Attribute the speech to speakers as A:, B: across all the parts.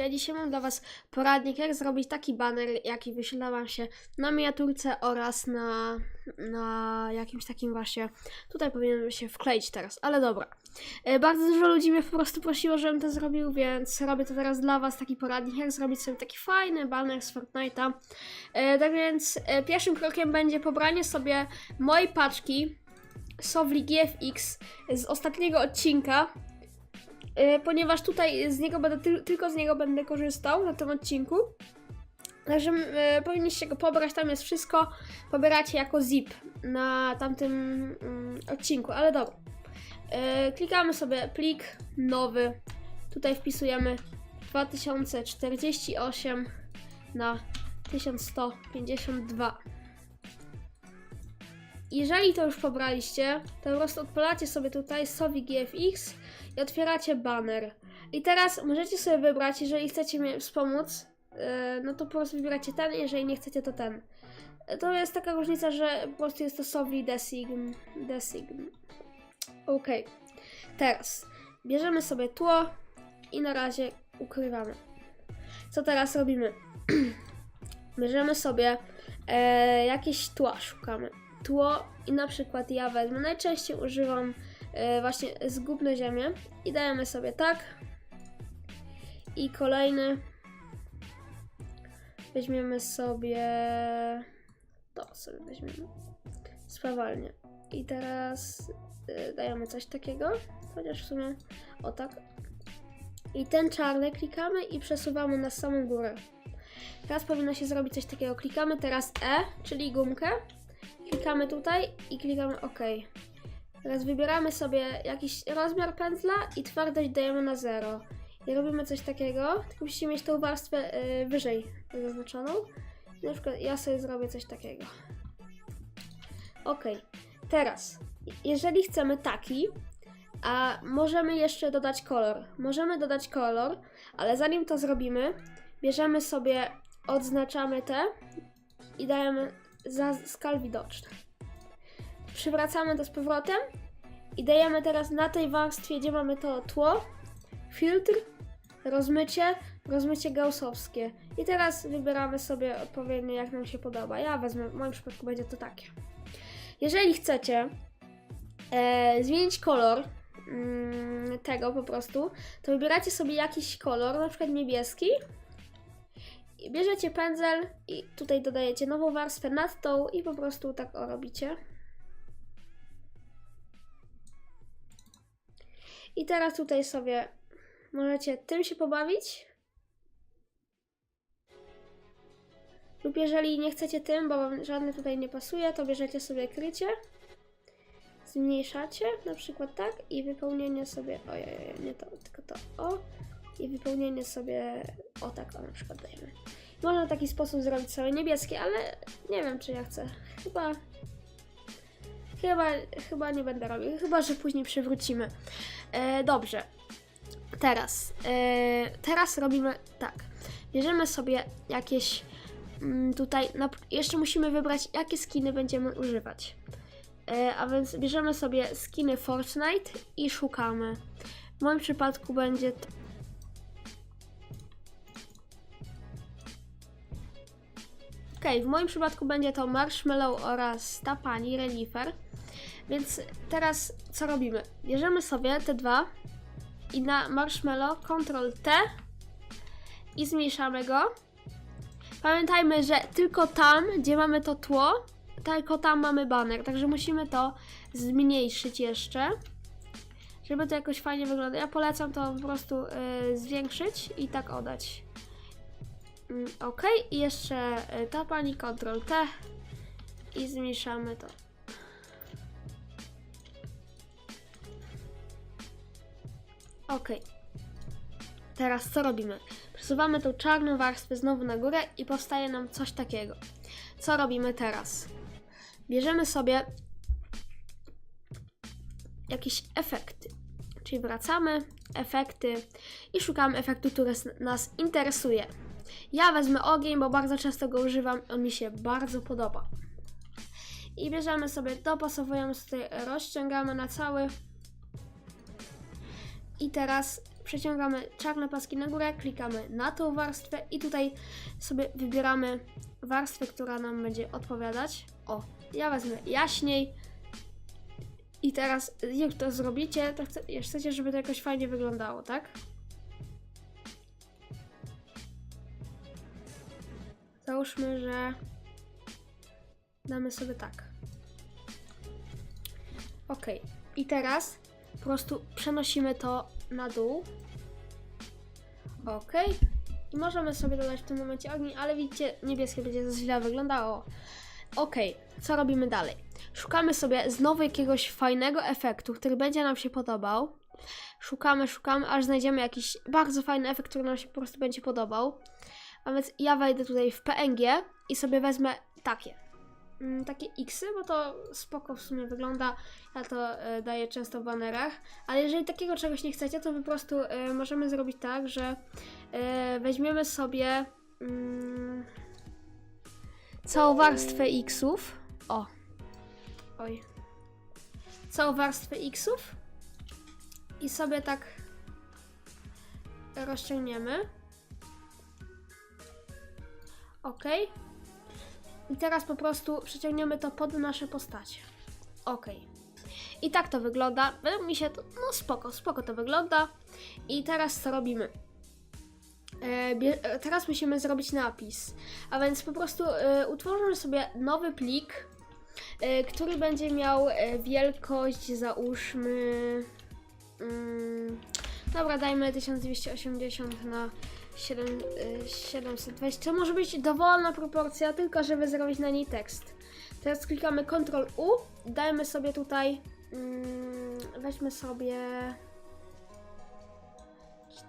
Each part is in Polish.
A: Ja dzisiaj mam dla Was poradnik, jak zrobić taki baner, jaki wyświetla Wam się na miniaturce oraz na, na jakimś takim właśnie. Tutaj powinien się wkleić teraz, ale dobra. E, Bardzo dużo ludzi mnie po prostu prosiło, żebym to zrobił, więc robię to teraz dla Was taki poradnik, jak zrobić sobie taki fajny baner z Fortnite'a. E, Tak więc e, pierwszym krokiem będzie pobranie sobie mojej paczki Sovli GFX z ostatniego odcinka, ponieważ tutaj z niego będę, tyl- tylko z niego będę korzystał na tym odcinku. Także e, powinniście go pobrać, tam jest wszystko. Pobieracie jako zip na tamtym mm, odcinku, ale dobra. E, klikamy sobie plik nowy. Tutaj wpisujemy 2048 na 1152. Jeżeli to już pobraliście, to po prostu odpalacie sobie tutaj Sovi GFX i otwieracie banner. I teraz możecie sobie wybrać, jeżeli chcecie mnie wspomóc, yy, no to po prostu wybieracie ten, jeżeli nie chcecie, to ten. Yy, To jest taka różnica, że po prostu jest to Sovi Design. Design. Ok. Teraz bierzemy sobie tło i na razie ukrywamy. Co teraz robimy? bierzemy sobie e, jakieś tła, szukamy. Tło i na przykład ja wezmę. Najczęściej używam e, właśnie zgubne ziemię i dajemy sobie tak. I kolejny weźmiemy sobie to sobie weźmiemy sprawalnie. I teraz e, dajemy coś takiego, chociaż w sumie o tak. I ten czarny klikamy i przesuwamy na samą górę. Teraz powinno się zrobić coś takiego. Klikamy teraz E, czyli gumkę. Klikamy tutaj i klikamy OK. Teraz wybieramy sobie jakiś rozmiar pędzla i twardość dajemy na 0. I robimy coś takiego, tylko musicie mieć tą warstwę y, wyżej zaznaczoną. I na przykład ja sobie zrobię coś takiego. OK. Teraz, jeżeli chcemy taki, a możemy jeszcze dodać kolor. Możemy dodać kolor, ale zanim to zrobimy, bierzemy sobie, odznaczamy te i dajemy za skal widoczny. Przywracamy to z powrotem i dajemy teraz na tej warstwie, gdzie mamy to tło, filtr, rozmycie, rozmycie gaussowskie. I teraz wybieramy sobie odpowiednio, jak nam się podoba. Ja wezmę, w moim przypadku będzie to takie. Jeżeli chcecie e, zmienić kolor mm, tego po prostu, to wybieracie sobie jakiś kolor, na przykład niebieski. Bierzecie pędzel i tutaj dodajecie nową warstwę nad tą i po prostu tak o robicie. I teraz tutaj sobie możecie tym się pobawić. Lub jeżeli nie chcecie tym, bo wam żadny tutaj nie pasuje, to bierzecie sobie krycie. Zmniejszacie, na przykład tak, i wypełnienie sobie, ojej, nie to, tylko to, o, i wypełnienie sobie, o tak, o na przykład dajemy. Można w taki sposób zrobić sobie niebieskie, ale nie wiem, czy ja chcę. Chyba, chyba, chyba nie będę robił, chyba, że później przywrócimy. E, dobrze, teraz, e, teraz robimy tak, bierzemy sobie jakieś mm, tutaj, na, jeszcze musimy wybrać, jakie skiny będziemy używać. E, a więc bierzemy sobie skiny Fortnite i szukamy. W moim przypadku będzie to. Ok, w moim przypadku będzie to Marshmallow oraz ta pani Renifer. Więc teraz co robimy? Bierzemy sobie te dwa i na Marshmallow Ctrl T i zmniejszamy go. Pamiętajmy, że tylko tam, gdzie mamy to tło, tylko tam mamy baner, także musimy to zmniejszyć jeszcze, żeby to jakoś fajnie wyglądało. Ja polecam to po prostu y, zwiększyć i tak oddać. Mm, ok, i jeszcze y, ta pani Ctrl T i zmniejszamy to. Ok. Teraz co robimy? Przesuwamy tą czarną warstwę znowu na górę i powstaje nam coś takiego. Co robimy teraz? Bierzemy sobie jakieś efekty. Czyli wracamy, efekty i szukamy efektu, który nas interesuje. Ja wezmę ogień, bo bardzo często go używam, on mi się bardzo podoba. I bierzemy sobie, dopasowujemy sobie, rozciągamy na cały. I teraz przeciągamy czarne paski na górę, klikamy na tą warstwę i tutaj sobie wybieramy warstwę, która nam będzie odpowiadać. O, ja wezmę jaśniej. I teraz, jak to zrobicie, to chcecie, żeby to jakoś fajnie wyglądało, tak? Załóżmy, że damy sobie tak. Ok. I teraz po prostu przenosimy to na dół. Ok. I możemy sobie dodać w tym momencie ogień, ale widzicie, niebieskie będzie źle wyglądało. Ok, co robimy dalej? Szukamy sobie znowu jakiegoś fajnego efektu, który będzie nam się podobał. Szukamy, szukamy, aż znajdziemy jakiś bardzo fajny efekt, który nam się po prostu będzie podobał. A więc ja wejdę tutaj w PNG i sobie wezmę takie. Mm, takie X, bo to spoko w sumie wygląda. Ja to e, daję często w banerach. Ale jeżeli takiego czegoś nie chcecie, to po prostu e, możemy zrobić tak, że e, weźmiemy sobie mm, całą warstwę Xów. O. Oj. Całą warstwę Xów. I sobie tak rozciągniemy. Ok. I teraz po prostu przeciągniemy to pod nasze postacie. Ok. I tak to wygląda. Według mi się to, no spoko, spoko to wygląda. I teraz co robimy? E, e, teraz musimy zrobić napis. A więc po prostu e, utworzymy sobie nowy plik, e, który będzie miał e, wielkość, załóżmy. Mm, dobra, dajmy 1280 na 7, y, 720. To może być dowolna proporcja, tylko żeby zrobić na niej tekst. Teraz klikamy Ctrl U, dajmy sobie tutaj, mm, weźmy sobie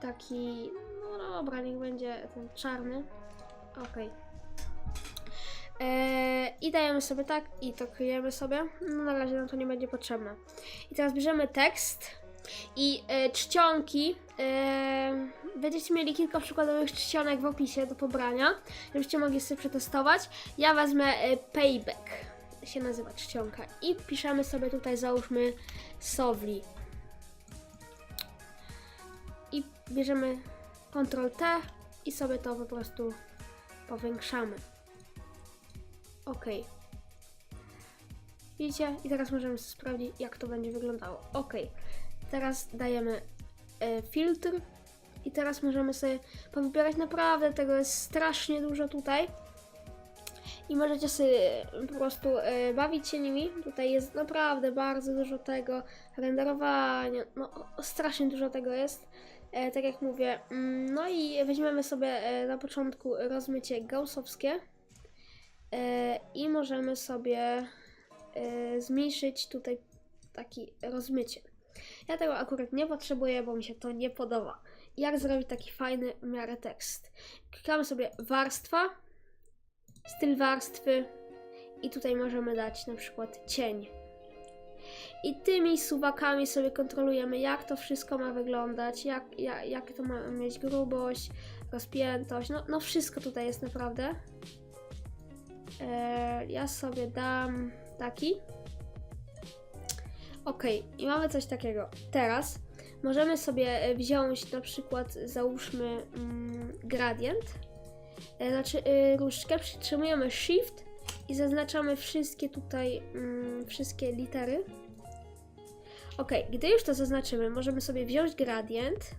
A: taki, no dobra, niech będzie ten czarny. Ok. Eee, I dajemy sobie tak i to kryjemy sobie. No na razie nam to nie będzie potrzebne. I teraz bierzemy tekst i e, czcionki. E, będziecie mieli kilka przykładowych czcionek w opisie do pobrania, żebyście mogli sobie przetestować. Ja wezmę e, Payback, się nazywa czcionka. I piszemy sobie tutaj, załóżmy Sowli. I bierzemy Ctrl T i sobie to po prostu powiększamy. Ok. Widzicie? I teraz możemy sprawdzić, jak to będzie wyglądało. Ok. Teraz dajemy e, filtr i teraz możemy sobie powybierać naprawdę, tego jest strasznie dużo tutaj. I możecie sobie po prostu e, bawić się nimi. Tutaj jest naprawdę bardzo dużo tego renderowania. No, strasznie dużo tego jest. E, tak jak mówię. Mm, No i weźmiemy sobie e, na początku rozmycie gaussowskie. E, I możemy sobie e, zmniejszyć tutaj taki rozmycie. Ja tego akurat nie potrzebuję, bo mi się to nie podoba. Jak zrobić taki fajny w miarę tekst? Klikamy sobie warstwa, styl warstwy i tutaj możemy dać na przykład cień. I tymi suwakami sobie kontrolujemy, jak to wszystko ma wyglądać, jak, jak, jak to ma mieć grubość, rozpiętość. No, no wszystko tutaj jest naprawdę. Eee, ja sobie dam taki. Ok, i mamy coś takiego. Teraz możemy sobie e, wziąć na przykład, załóżmy mm, gradient, e, znaczy y, różdżkę, przytrzymujemy Shift i zaznaczamy wszystkie tutaj, mm, wszystkie litery. Ok, gdy już to zaznaczymy, możemy sobie wziąć gradient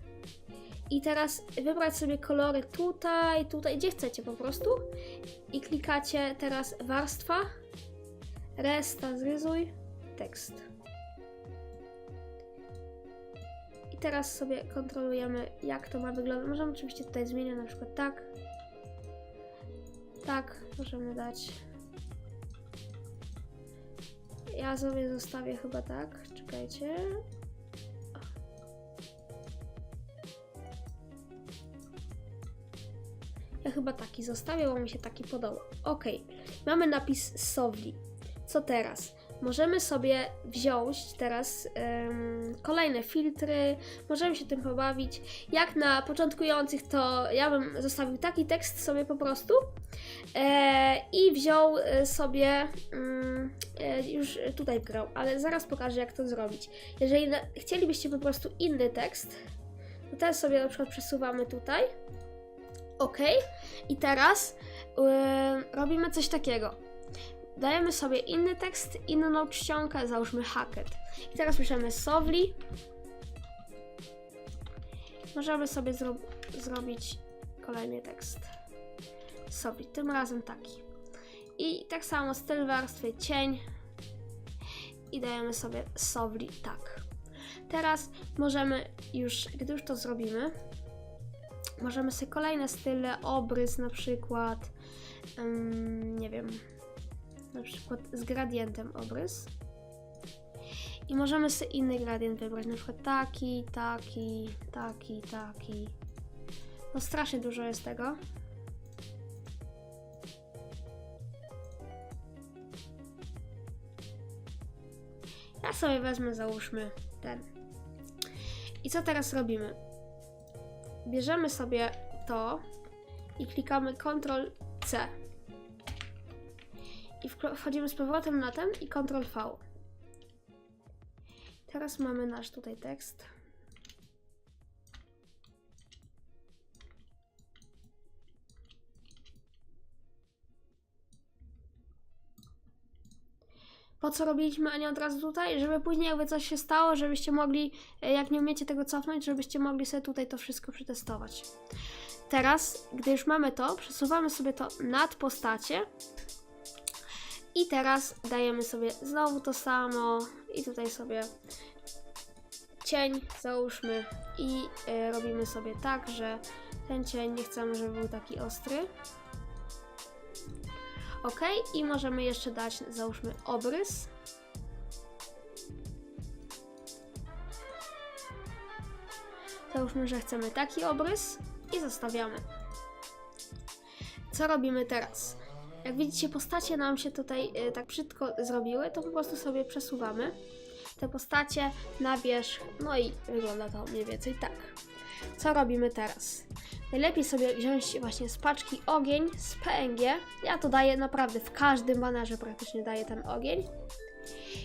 A: i teraz wybrać sobie kolory tutaj, tutaj, gdzie chcecie po prostu i klikacie teraz warstwa, resta, zryzuj, tekst. Teraz sobie kontrolujemy, jak to ma wyglądać. Możemy oczywiście tutaj zmienić na przykład tak. Tak, możemy dać. Ja sobie zostawię chyba tak. Czekajcie. Ja chyba taki zostawię, bo mi się taki podoba. Ok, mamy napis Sowli. Co teraz? Możemy sobie wziąć teraz em, kolejne filtry, możemy się tym pobawić. Jak na początkujących, to ja bym zostawił taki tekst sobie po prostu e, i wziął e, sobie, e, już tutaj grał, ale zaraz pokażę jak to zrobić. Jeżeli na, chcielibyście po prostu inny tekst, To teraz sobie na przykład przesuwamy tutaj. OK. I teraz yy, robimy coś takiego. Dajemy sobie inny tekst, inną czcionkę, załóżmy hacket. I teraz piszemy Sowli. Możemy sobie zro zrobić kolejny tekst. Sowli, tym razem taki. I tak samo styl warstwy cień. I dajemy sobie Sowli tak. Teraz możemy już, gdy już to zrobimy, możemy sobie kolejne style, obrys na przykład, ym, nie wiem, na przykład z gradientem obrys. I możemy sobie inny gradient wybrać, na przykład taki, taki, taki, taki. No strasznie dużo jest tego. Ja sobie wezmę, załóżmy ten. I co teraz robimy? Bierzemy sobie to i klikamy Ctrl C. I wchodzimy z powrotem na ten i Ctrl V. Teraz mamy nasz tutaj tekst. Po co robiliśmy, a nie od razu tutaj? Żeby później jakby coś się stało, żebyście mogli, e, jak nie umiecie tego cofnąć, żebyście mogli sobie tutaj to wszystko przetestować. Teraz, gdy już mamy to, przesuwamy sobie to nad postacie. I teraz dajemy sobie znowu to samo i tutaj sobie cień załóżmy i e, robimy sobie tak, że ten cień nie chcemy, żeby był taki ostry. Ok, i możemy jeszcze dać, załóżmy, obrys. Załóżmy, że chcemy taki obrys i zostawiamy. Co robimy teraz? Jak widzicie, postacie nam się tutaj y, tak brzydko zrobiły, to po prostu sobie przesuwamy te postacie na wierzch, no i wygląda to mniej więcej tak. Co robimy teraz? Najlepiej sobie wziąć właśnie z paczki ogień z PNG. Ja to daję naprawdę w każdym banerze praktycznie daję ten ogień.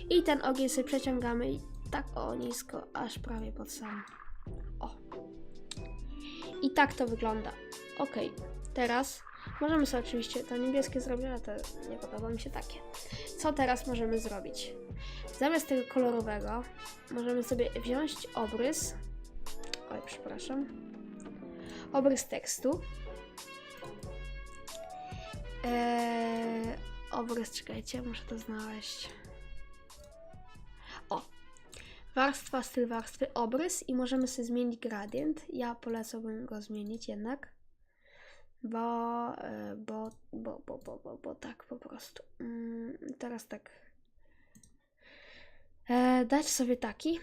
A: I ten ogień sobie przeciągamy tak o nisko, aż prawie pod sam. O. I tak to wygląda. Ok, teraz możemy sobie oczywiście to niebieskie zrobić, ale to nie podoba mi się takie. Co teraz możemy zrobić? Zamiast tego kolorowego możemy sobie wziąć obrys. Oj, przepraszam. Obrys tekstu. Eee, obrys, czekajcie, muszę to znaleźć. O! Warstwa, styl warstwy, obrys i możemy sobie zmienić gradient. Ja polecałbym go zmienić jednak. Bo, e, bo, bo, bo, bo, bo, bo tak po prostu. Mm, teraz tak. E, dać sobie taki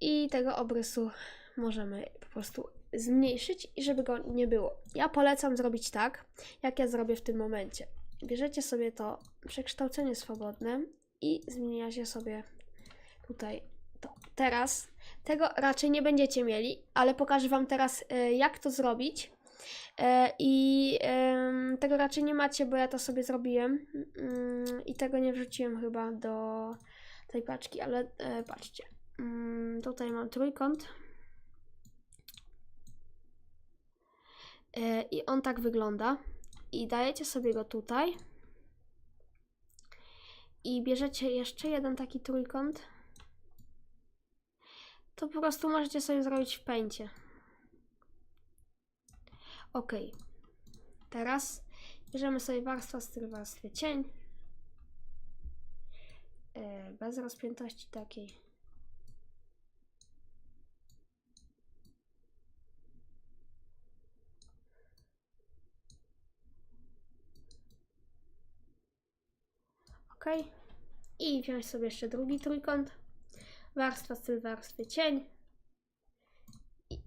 A: i tego obrysu możemy po prostu zmniejszyć i żeby go nie było. Ja polecam zrobić tak, jak ja zrobię w tym momencie. Bierzecie sobie to przekształcenie swobodne i zmieniacie sobie tutaj to. Teraz tego raczej nie będziecie mieli, ale pokażę Wam teraz, e, jak to zrobić. E, I tego raczej nie macie, bo ja to sobie zrobiłem mm, i tego nie wrzuciłem chyba do tej paczki, ale e, patrzcie. Mm, tutaj mam trójkąt. E, I on tak wygląda. I dajecie sobie go tutaj. I bierzecie jeszcze jeden taki trójkąt. To po prostu możecie sobie zrobić w pęcie. Ok. Teraz bierzemy sobie warstwa styl warstwy cień. E, bez rozpiętości takiej. Ok. I wziąć sobie jeszcze drugi trójkąt. Warstwa styl warstwy cień.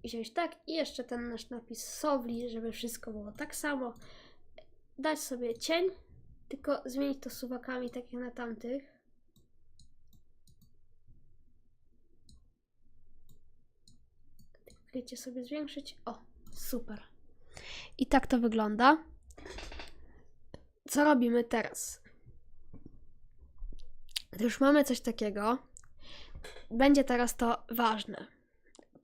A: I wziąć tak. I jeszcze ten nasz napis Sowli, żeby wszystko było tak samo. Dać sobie cień, tylko zmienić to suwakami, tak jak na tamtych. Klikcie sobie zwiększyć. O, super. I tak to wygląda. Co robimy teraz? Gdy już mamy coś takiego, będzie teraz to ważne.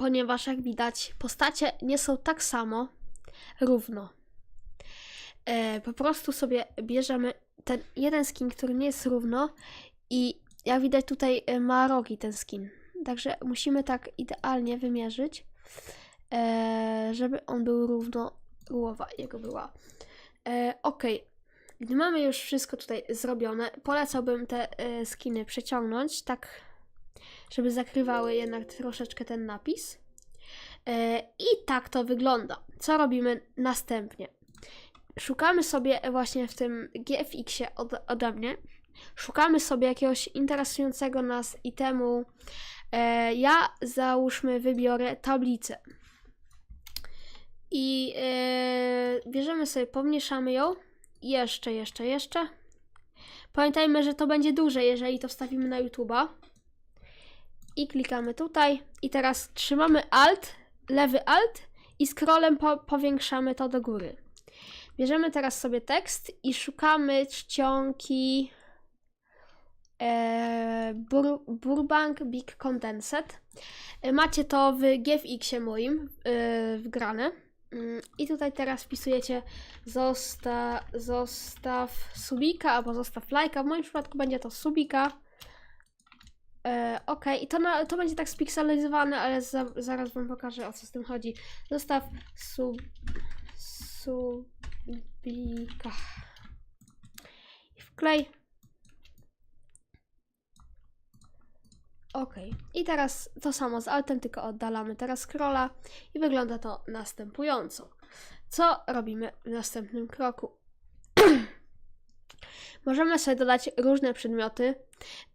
A: Ponieważ jak widać, postacie nie są tak samo równo. E, po prostu sobie bierzemy ten jeden skin, który nie jest równo i jak widać tutaj e, ma rogi ten skin. Także musimy tak idealnie wymierzyć, e, żeby on był równo, głowa jego była. E, ok, gdy mamy już wszystko tutaj zrobione, polecałbym te e, skiny przeciągnąć, tak żeby zakrywały jednak troszeczkę ten napis. E, I tak to wygląda. Co robimy następnie? Szukamy sobie właśnie w tym GFX-ie od, ode mnie, szukamy sobie jakiegoś interesującego nas itemu. E, ja załóżmy wybiorę tablicę. I e, bierzemy sobie, pomniejszamy ją. Jeszcze, jeszcze, jeszcze. Pamiętajmy, że to będzie duże, jeżeli to wstawimy na YouTube'a. I klikamy tutaj. I teraz trzymamy Alt, lewy Alt i scrollem po, powiększamy to do góry. Bierzemy teraz sobie tekst i szukamy czcionki e, Bur, Burbank Big Condensed. E, Macie to w GFX-ie moim e, wgrane. Mm, I tutaj teraz wpisujecie zosta, zostaw subika albo zostaw lajka. W moim przypadku będzie to subika. E, ok, i to, na, to będzie tak spikselizowane, ale za, zaraz wam pokażę o co z tym chodzi. Zostaw sub, subika. I wklej. Ok, i teraz to samo z altem, tylko oddalamy teraz scrolla i wygląda to następująco. Co robimy w następnym kroku? możemy sobie dodać różne przedmioty,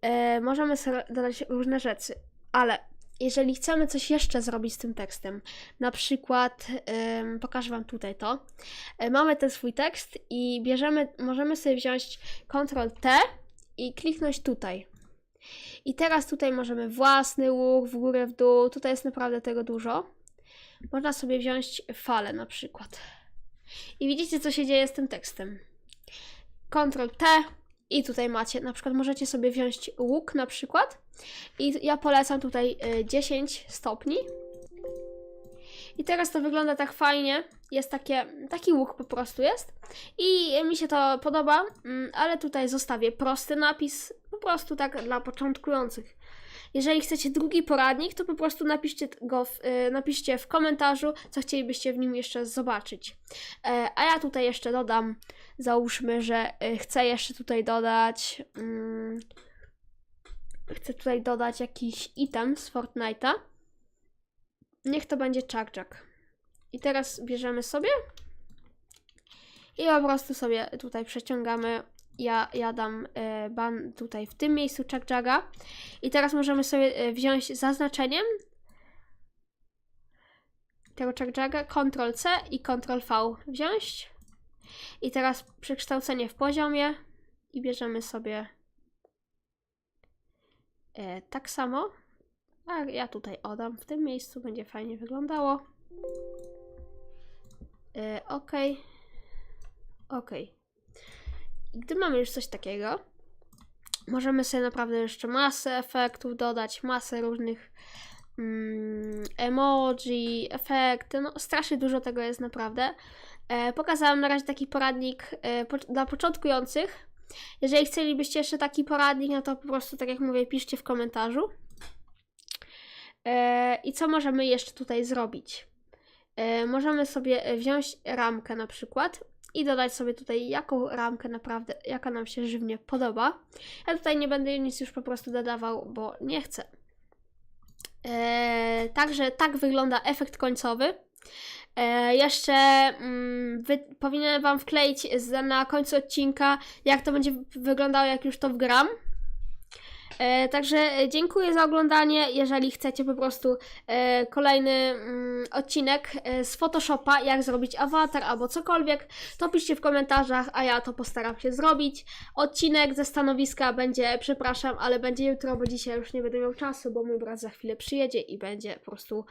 A: e, możemy sobie dodać różne rzeczy, ale jeżeli chcemy coś jeszcze zrobić z tym tekstem, na przykład em, pokażę Wam tutaj to, e, mamy ten swój tekst i bierzemy, możemy sobie wziąć Ctrl T i kliknąć tutaj. I teraz tutaj możemy własny łuk, w górę, w dół, tutaj jest naprawdę tego dużo. Można sobie wziąć falę na przykład. I widzicie, co się dzieje z tym tekstem. Ctrl T i tutaj macie, na przykład możecie sobie wziąć łuk na przykład i ja polecam tutaj y, 10 stopni. I teraz to wygląda tak fajnie. Jest takie, taki łuk po prostu jest. I mi się to podoba, mm, ale tutaj zostawię prosty napis, po prostu tak dla początkujących. Jeżeli chcecie drugi poradnik, to po prostu napiszcie go w, y, napiszcie w komentarzu, co chcielibyście w nim jeszcze zobaczyć. E, a ja tutaj jeszcze dodam, załóżmy, że y, chcę jeszcze tutaj dodać. Mm, chcę tutaj dodać jakiś item z Fortnite'a. Niech to będzie Chuck Jack. I teraz bierzemy sobie i po prostu sobie tutaj przeciągamy. Ja, ja dam e, ban tutaj w tym miejscu Chuck Jagga. I teraz możemy sobie e, wziąć zaznaczeniem tego Chuck Jagga, Ctrl C i Ctrl V wziąć. I teraz przekształcenie w poziomie i bierzemy sobie e, tak samo. A ja tutaj oddam w tym miejscu, będzie fajnie wyglądało. Ok. Ok. I gdy mamy już coś takiego, możemy sobie naprawdę jeszcze masę efektów dodać, masę różnych mm, emoji, efekty, no strasznie dużo tego jest naprawdę. E, pokazałam na razie taki poradnik e, po, dla początkujących. Jeżeli chcielibyście jeszcze taki poradnik, no to po prostu, tak jak mówię, piszcie w komentarzu. E, I co możemy jeszcze tutaj zrobić? E, możemy sobie wziąć ramkę na przykład i dodać sobie tutaj jaką ramkę naprawdę, jaka nam się żywnie podoba. Ja tutaj nie będę nic już po prostu dodawał, bo nie chcę. E, także tak wygląda efekt końcowy. E, jeszcze mm, wy, powinienem Wam wkleić na końcu odcinka, jak to będzie wyglądało, jak już to wgram. E, także dziękuję za oglądanie. Jeżeli chcecie po prostu e, kolejny mm, odcinek e, z Photoshopa, jak zrobić awatar albo cokolwiek, to piszcie w komentarzach, a ja to postaram się zrobić. Odcinek ze stanowiska będzie, przepraszam, ale będzie jutro, bo dzisiaj już nie będę miał czasu, bo mój brat za chwilę przyjedzie i będzie po prostu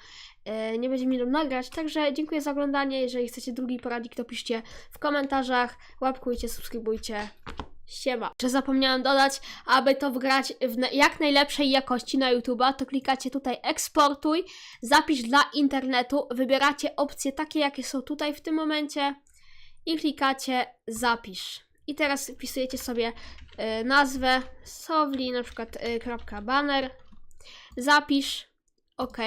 A: e, nie będzie mi nagrać. Także dziękuję za oglądanie. Jeżeli chcecie drugi poradnik, to piszcie w komentarzach. Łapkujcie, subskrybujcie. Siema. Czy zapomniałam dodać, aby to wgrać w jak najlepszej jakości na YouTube'a, to klikacie tutaj eksportuj, zapisz dla internetu, wybieracie opcje takie, jakie są tutaj w tym momencie i klikacie zapisz. I teraz wpisujecie sobie y, nazwę sowli, na przykład y, banner, zapisz, ok.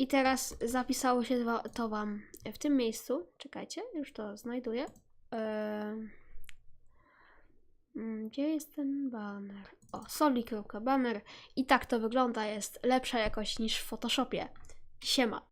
A: I teraz zapisało się to Wam w tym miejscu. Czekajcie, już to znajduję. Em, mm, Gdzie jest ten banner? O, soli.banner. I tak to wygląda, jest lepsza jakość niż w Photoshopie. Siema.